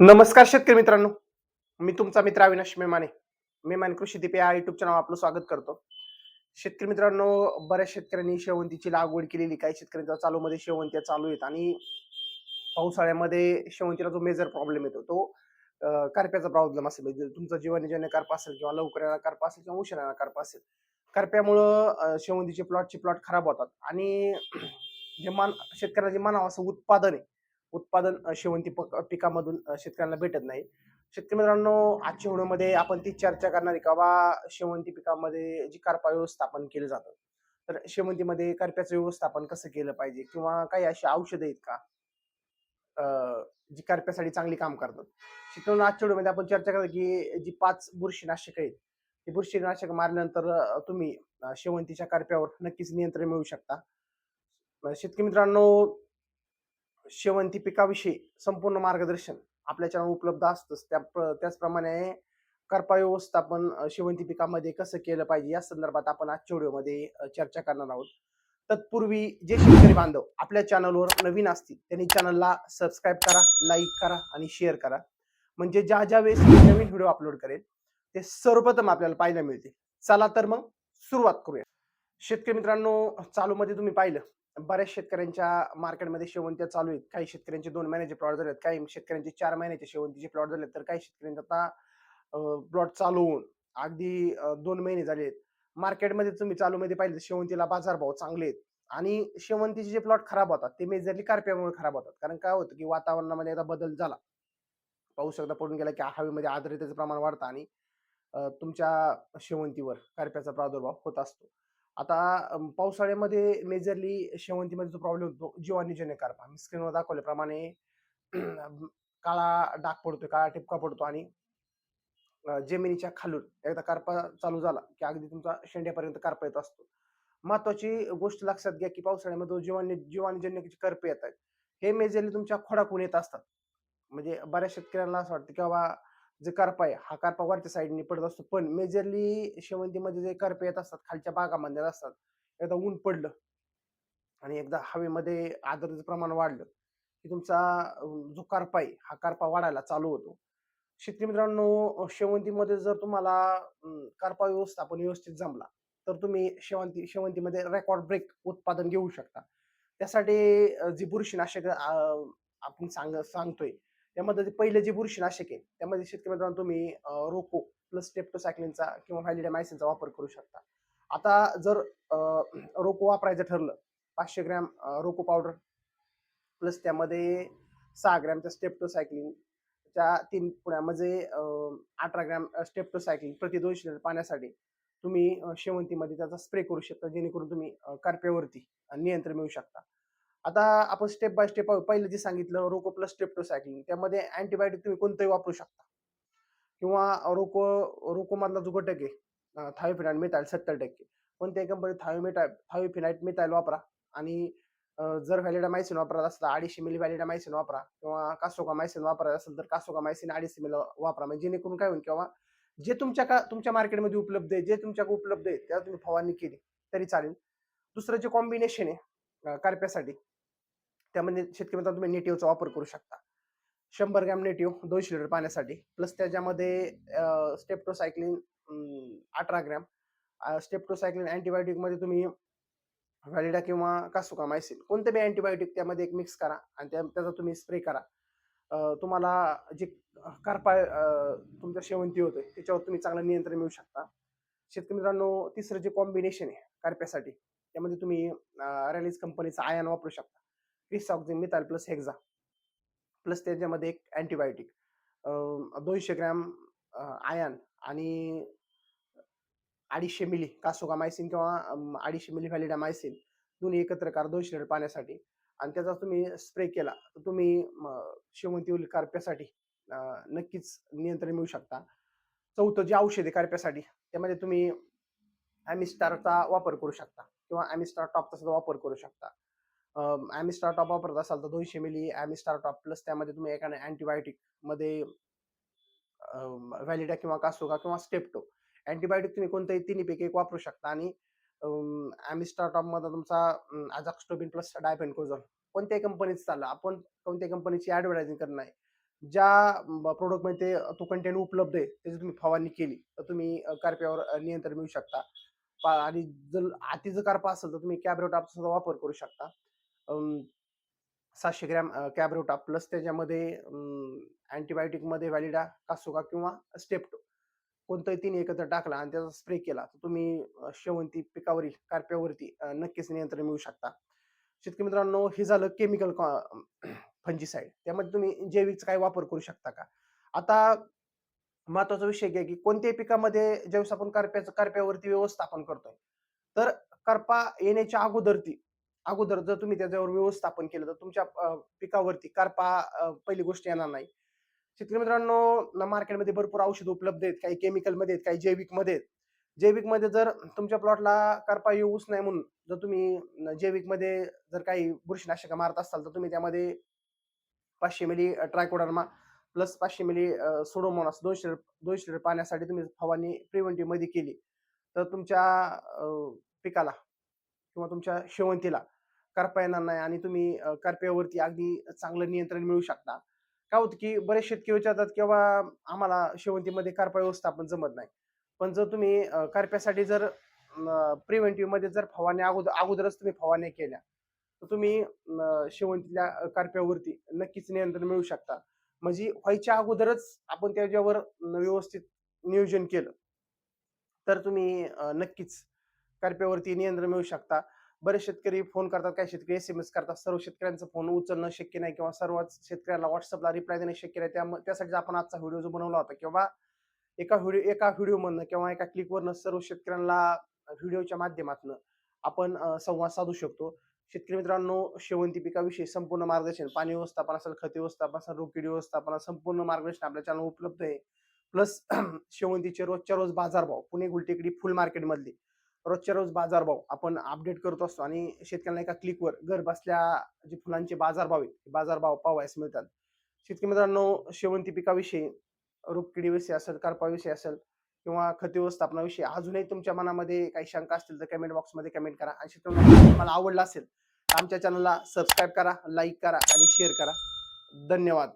नमस्कार शेतकरी मित्रांनो. मी तुमचा मित्र अविनाश मेमाने. मेमाने कृषी दीप या युट्यूब चॅनल आपलं स्वागत करतो. शेतकरी मित्रांनो बऱ्याच शेतकऱ्यांनी शेवंतीची लागवड केलेली काही शेतकऱ्यांच्या चालूमध्ये शेवंत्या चालू आहेत आणि पावसाळ्यामध्ये शेवंतीला जो मेजर प्रॉब्लेम येतो तो कारप्याचा करप्याचा प्रॉब्लेम असेल. म्हणजे तुमचा जीवनजन्य करपा असेल किंवा लवकर येणार करपा असेल किंवा उशिरा येणारा करपा असेल. करप्यामुळं शेवंतीचे प्लॉटचे प्लॉट खराब होतात. आणि जे मान शेतकऱ्याला जे मानावं असं उत्पादन आहे उत्पादन शेवंती पक- पिकामधून शेतकऱ्यांना भेटत नाही. शेतकरी मित्रांनो आजच्या व्हिडिओमध्ये आपण ती चर्चा करणार आहे का? बा शेवंती पिकामध्ये जी करपा व्यवस्थापन केलं जातं. तर शेवंतीमध्ये करप्याचं व्यवस्थापन कसं केलं पाहिजे? किंवा काही अशी औषधं आहेत का? जी करप्यासाठी चांगली काम करतात. शेतकऱ्यांना आजच्या व्हिडिओमध्ये आपण चर्चा करतो की जी पाच बुरशीनाशक आहेत ती बुरशीनाशक मारल्यानंतर तुम्ही शेवंतीच्या करप्यावर नक्कीच नियंत्रण मिळवू शकता. शेतकरी मित्रांनो शेवंती पिकाविषयी संपूर्ण मार्गदर्शन आपल्या चॅनल उपलब्ध असतंच. त्या त्याचप्रमाणे करपा व्यवस्थापन शेवंती पिकामध्ये कसं केलं पाहिजे या संदर्भात आपण आजच्या व्हिडिओमध्ये चर्चा करणार आहोत. तत्पूर्वी जे शेतकरी बांधव आपल्या चॅनलवर नवीन असतील त्यांनी चॅनलला सबस्क्राईब करा लाईक करा आणि शेअर करा. म्हणजे ज्या ज्या वेळेस नवीन व्हिडिओ अपलोड करेल ते सर्वप्रथम आपल्याला पाहायला मिळतील. चला तर मग सुरुवात करूया. शेतकरी मित्रांनो चालूमध्ये तुम्ही पाहिलं बऱ्याच शेतकऱ्यांच्या मार्केटमध्ये शेवंत्या चालू आहेत. काही शेतकऱ्यांचे दोन महिन्याचे प्लॉट झालेत काही शेतकऱ्यांचे चार महिन्याचे शेवंतीचे प्लॉट झालेत तर काही शेतकऱ्यांचे आता प्लॉट चालू होऊन अगदी दोन महिने झालेत मार्केटमध्ये तुम्ही चालूमध्ये पाहिले तर शेवंतीला बाजारभाव चांगले आहेत. आणि शेवंतीचे जे प्लॉट खराब होतात ते मेजरली कारप्यामुळे खराब होतात. कारण काय होतं की वातावरणामध्ये आता बदल झाला. पाऊस एकदा पडून गेला की हवेमध्ये आर्द्रतेचं प्रमाण वाढतं आणि तुमच्या शेवंतीवर कारप्याचा प्रादुर्भाव होत असतो. आता पावसाळ्यामध्ये मेजरली शेवंतीमध्ये जो प्रॉब्लेम होतो जीवाणूजन्य करपा. मी स्क्रीनवर दाखवल्याप्रमाणे काळा डाग पडतो काळा टिपका पडतो आणि जमिनीच्या खालून एकदा करपा चालू झाला की अगदी तुमचा शेंड्यापर्यंत करपा येत असतो. महत्वाची गोष्ट लक्षात घ्या की पावसाळ्यामध्ये जीवाणू जीवाणूजन्य जे करपे येत आहेत हे मेजरली तुमच्या खोडाकून येत असतात. म्हणजे बऱ्याच शेतकऱ्यांना असं वाटतं की बाबा जे करपा आहे हा करपा वरच्या साईडने पडत असतो. पण मेजरली शेवंतीमध्ये जे करपे येत असतात खालच्या भागामध्ये असतात एकदा ऊन पडलं आणि एकदा हवेमध्ये आर्द्रतेचं प्रमाण वाढलं की तुमचा जो करपा आहे हा करपा वाढायला चालू होतो. शेतकरी मित्रांनो शेवंतीमध्ये जर तुम्हाला अं, करपा व्यवस्थापन व्यवस्थित जमला तर तुम्ही शेवंती शेवंतीमध्ये रेकॉर्ड ब्रेक उत्पादन घेऊ शकता. त्यासाठी जी बुरशीनाशक आपण सांग सांगतोय त्यामध्ये पहिले जे बुरशीनाशक आहे त्यामध्ये शेतकरी मित्रांनो तुम्ही रोको प्लस टेप्टोसायक्लिनचा किंवा व्हॅलिडामायसिनचा वापर करू शकता. आता जर रोको वापरायचं ठरलं पाचशे ग्रॅम रोको पावडर प्लस त्यामध्ये सहा ग्रॅमच्या स्टेप्टोसायक्लिन त्या तीन पुण्यामध्ये अठरा ग्रॅम स्टेप्टोसायक्लिन प्रति दोनशे लिटर पाण्यासाठी तुम्ही शेवंतीमध्ये त्याचा स्प्रे करू शकता जेणेकरून तुम्ही कारप्यावरती करप्यावरती नियंत्रण मिळू शकता. आता आपण स्टेप बाय स्टेप पहिलं जे सांगितलं रोको प्लस स्टेप टू सायक्लिंग त्यामध्ये अँटीबायोटिक तुम्ही कोणतंही वापरू शकता. किंवा रोको रोकोमधला जो घटक आहे थायोफिनाइट मिथाईल सत्तर टक्के. कोणत्याही कंपनी थायोमेटा थायोफिनाइट मिथाईल वापरा. आणि जर व्हॅलिडामायसिन वापरत असता अडीचशे मिली व्हॅलिडामायसिन वापरा. किंवा कासोकामायसिन वापरत असेल तर कासोकामायसिन अडीचशे मिली वापरा. म्हणजे जेणेकरून काय होईल किंवा जे तुमच्या का तुमच्या मार्केटमध्ये उपलब्ध आहे जे तुमच्या उपलब्ध आहे त्या तुम्ही फवारणी केली तरी चालेल. दुसरं जे कॉम्बिनेशन आहे कारप्यासाठी त्यामध्ये शेतकरी मित्रांनो तुम्ही नेटिव्हचा वापर करू शकता. शंभर ग्रॅम नेटिव्ह दोनशे लिटर पाण्यासाठी प्लस त्याच्यामध्ये स्टेप्टोसायक्लिन अठरा ग्रॅम स्टेप्टोसायक्लिन अँटीबायोटिकमध्ये तुम्ही व्हॅलिडा किंवा कासुकामायसिन कोणते बी अँटीबायोटिक त्यामध्ये एक मिक्स करा आणि त्या त्याचा तुम्ही स्प्रे करा. तुम्हाला जे करपा तुमच्या शेवंती होते त्याच्यावर तुम्ही चांगलं नियंत्रण मिळू शकता. शेतकरी मित्रांनो तिसरं जे कॉम्बिनेशन आहे कारप्यासाठी त्यामध्ये तुम्ही रॅलीज कंपनीचा आयन वापरू शकता. क्रिस ऑक्झिन प्लस हेक्झा प्लस त्याच्यामध्ये एक अँटीबायोटिक दोनशे ग्रॅम आयन आणि अडीचशे मिली कासोगामायसिन किंवा अडीचशे मिली व्हॅलिडामायसिन दोन्ही एकत्र करा दोनशे लिटर पाण्यासाठी. आणि त्याचा तुम्ही स्प्रे केला तर तुम्ही म, शेवंतीवरील कार्प्यासाठी नक्कीच नियंत्रण मिळू शकता. चौथं जे औषध आहे कार्प्यासाठी त्यामध्ये तुम्ही ॲमिस्टारचा वापर करू शकता किंवा ॲमिस्टार टॉपचा सुद्धा वापर करू शकता. ॲमिस्टार टॉप वापरत असाल तर दोनशे मिली ॲमिस्टार टॉप प्लस त्यामध्ये तुम्ही एखाद्या अँटीबायोटिकमध्ये व्हॅलिडा किंवा कासोका किंवा स्टेप्टो अँटीबायोटिक तुम्ही कोणत्याही तिन्हीपैकी एक वापरू शकता आणि ॲमी स्टार टॉपमध्ये तुमचा अजाक्स्टोबिन प्लस डायपेनकोझोल कोणत्याही कंपनीचं चाललं. आपण कोणत्याही कंपनीची ॲडव्हर्टायझिंग करणार ज्या प्रोडक्टमध्ये तो कंटेंट उपलब्ध आहे त्याची तुम्ही फवारणी केली तर तुम्ही कारप्यावर नियंत्रण मिळू शकता. पा- आणि जर अति जर असेल तर तुम्ही कॅब्रोटाप वापर करू शकता. सातशे ग्रॅम कॅबरोटा प्लस त्याच्यामध्ये अँटीबायोटिकमध्ये व्हॅलिडा कासुका किंवा स्टेप्टो कोणताही तीन एकत्र टाकला आणि त्याचा स्प्रे केला तर तुम्ही शेवंती पिकावरील कारप्यावरती नक्कीच नियंत्रण मिळू शकता. शेतकरी मित्रांनो हे झालं केमिकल फंजीसाईड त्यामध्ये तुम्ही जैविकचा काही वापर करू शकता का? आता महत्त्वाचा विषय घ्या की कोणत्याही पिकामध्ये ज्यावेळेस आपण कारप्याचं कारप्यावरती व्यवस्थापन करतोय तर करपा येण्याच्या अगोदर ती अगोदर जर तुम्ही त्याच्यावर व्यवस्थापन केलं तर तुमच्या पिकावरती कारपा पहिली गोष्ट येणार नाही. शेतकरी मित्रांनो मार्केटमध्ये भरपूर औषध उपलब्ध आहेत काही केमिकलमध्ये आहेत काही जैविकमध्ये आहेत. जैविकमध्ये जर तुमच्या प्लॉटला करपा येऊच नाही म्हणून जर तुम्ही जैविकमध्ये जर काही बुरशीनाशक मारत असाल तर तुम्ही त्यामध्ये पाचशे मिली ट्रायकोडर्मा प्लस पाचशे मिली सोडोमोनास दोनशे दोनशे लिटर पाण्यासाठी तुम्ही फवारणी प्रिव्हेंटिव्हमध्ये केली. तर तुमच्या पिकाला किंवा तुमच्या शेवंतीला करपा येणार नाही आणि तुम्ही करप्यावरती अगदी चांगलं नियंत्रण मिळू शकता. काय होतं की बरेच शेतकरी विचारतात किंवा आम्हाला शेवंतीमध्ये करपा व्यवस्थापन जमत नाही. पण जर तुम्ही करप्यासाठी जर प्रिव्हेंटिव्हमध्ये जर फवारण्या अगोदर अगोदरच तुम्ही फवारण्या केल्या तर तुम्ही अं, शेवंतीच्या करप्यावरती नक्कीच नियंत्रण मिळू शकता. म्हणजे व्हायच्या अगोदरच आपण त्याच्यावर व्यवस्थित नियोजन केलं तर तुम्ही नक्कीच करप्यावरती नियंत्रण मिळू शकता. बरेच शेतकरी फोन करतात काही शेतकरी एस एम एस करतात सर्व शेतकऱ्यांचा फोन उचलणं शक्य नाही किंवा सर्वच शेतकऱ्यांना व्हॉट्सअपला रिप्लाय देणं शक्य नाही. त्यामुळे त्यासाठी आपण आजचा व्हिडिओ जो बनवला होता किंवा एका व्हिडिओ एका व्हिडिओमधनं किंवा एका क्लिकवरनं सर्व शेतकऱ्यांना व्हिडिओच्या माध्यमातून आपण संवाद साधू शकतो. शेतकरी मित्रांनो शेवंती पिकाविषयी संपूर्ण मार्गदर्शन पाणी व्यवस्थापन असेल खत व्यवस्थापन असेल रोगकीड व्यवस्थापन संपूर्ण मार्गदर्शन आपल्या चॅनल उपलब्ध आहे. प्लस शेवंतीचे रोजच्या रोज बाजारभाव पुणे गुलटेकडी फुल मार्केटमधली रोजच्या रोज बाजारभाव आपण अपडेट करत असतो आणि शेतकऱ्यांना एका क्लिकवर घर बसल्या जे फुलांचे बाजारभाव आहेत बाजारभाव पाहावयास मिळतात. शेतकरी मित्रांनो शेवंती पिकाविषयी रुपकिडीविषयी असेल करपाविषयी असेल किंवा खते व्यवस्थापनाविषयी अजूनही तुमच्या मनामध्ये काही शंका असतील तर कमेंट बॉक्समध्ये कमेंट करा. आणि शेतकऱ्यांना तुम्हाला आवडला असेल तर आमच्या चॅनलला सबस्क्राईब करा लाईक करा आणि शेअर करा. धन्यवाद.